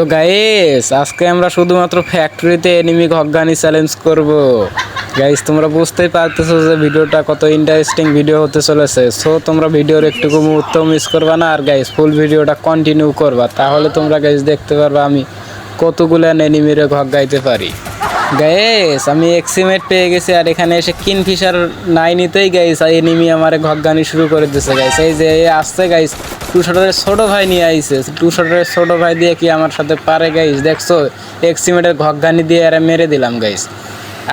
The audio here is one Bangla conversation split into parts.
তো গাইস আজকে আমরা শুধুমাত্র ফ্যাক্টরিতে এনিমি ঘগ্গানি চ্যালেঞ্জ করব। গাইস তোমরা বুঝতেই পারতেছো যে ভিডিওটা কত ইন্টারেস্টিং ভিডিও হতে চলেছে। সো তোমরা ভিডিওর একটুকু মুহূর্ত মিস করবা না। আর গাইস ফুল ভিডিওটা কন্টিনিউ করবা। তাহলে তোমরা গাইস দেখতে পারবা আমি কতগুলো এনিমিরে ঘগ্গাইতে পারি। গাইস আমি এক্সিমেট পেয়ে গেছি আর এখানে এসে কিনফিশার নাই নিতেই গাইস আর এনিমি আমারে ঘগ্গানি শুরু করে দিছে গাইস এই যে এই আসছে গাইস টু শটারের ছোট ভাই নিয়ে আইছে। টু শটারের ছোট ভাই দিয়ে কি আমার সাথে পারে গাইস দেখছ? এক্সিমেটের ঘগ্গানি দিয়ে আরে মেরে দিলাম গাইস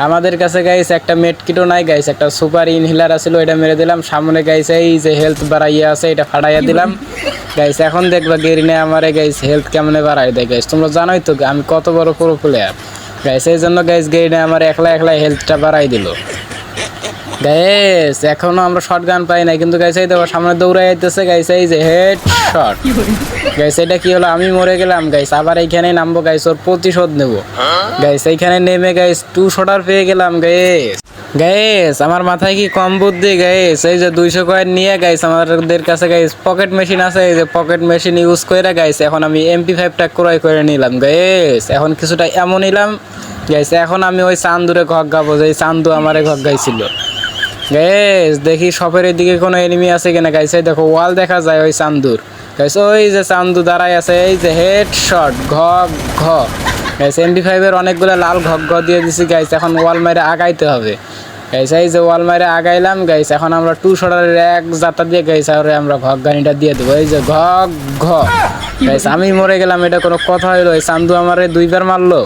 আমাদের কাছে গাইস একটা মেট কিটও নাই গাইস একটা সুপার ইনহিলার আছিল এটা মেরে দিলাম। সামনে গাইস এই যে হেলথ বাড়াইয়া আছে এটা ফাড়াইয়া দিলাম। গাইস এখন দেখবা গেরিনে আমারে গাইস হেলথ কেমনে বাড়াই দেয় গাইস তোমরা জানোই তো আমি কত বড় প্রো প্লেয়ার গাইস এই জন্য গাইস গেরিনে আমার একলা একলা হেলথটা বাড়াই দিল। গাইস এখনও আমরা শর্ট গান পাই নাই, কিন্তু গাইস এই দেখো, সামনে দৌড়াই যাইতেছে গাইস এই যে হেড শট গাইস এটা কি হলো? আমি মরে গেলাম গাইস আবার এইখানে নামবো গাইস ওর প্রতিশোধ নেব। গাইস এইখানে নেমে গাইস টু শটার পেয়ে গেলাম গাইস গাইস আমার মাথায় কি কম বুদ্ধি গাইস এই যে দুইশো কয়েন নিয়ে গাইস আমাদের কাছে গাইস পকেট মেশিন আছে, এই যে পকেট মেশিন ইউজ করে গাইস এখন আমি এমপি ফাইভটা ক্রয় করে নিলাম গাইস এখন কিছুটা এমন নিলাম গাইস এখন আমি ওই চান্দুরে ঘক গাবো, যে চান্দু আমারে ঘক গাইছিল। গ্যাস দেখি শপের দিকে কোনো এনিমি আছে কিনা গাইস এই দেখো ওয়াল দেখা যায় ওই চান্দুর। গাইস ওই যে চান্দু দাঁড়ায় আছে, এই যে হেড শট ঘ ঘ গাইস ফাইভের অনেকগুলো লাল ঘক ঘ দিয়ে দিছি গাইস এখন ওয়াল মাইরে আগাইতে হবে। গাইস এই যে ওয়াল মাইরে আগাইলাম গাইস এখন আমরা টু শটারের এক জাতা দিয়ে গাইস আর আমরা ঘক গানিটা দিয়ে দেবো। এই যে ঘক ঘ গাইস আমি মরে গেলাম, এটা কোনো কথা হইল। এই চান্দু আমারে দুইবার মারলো।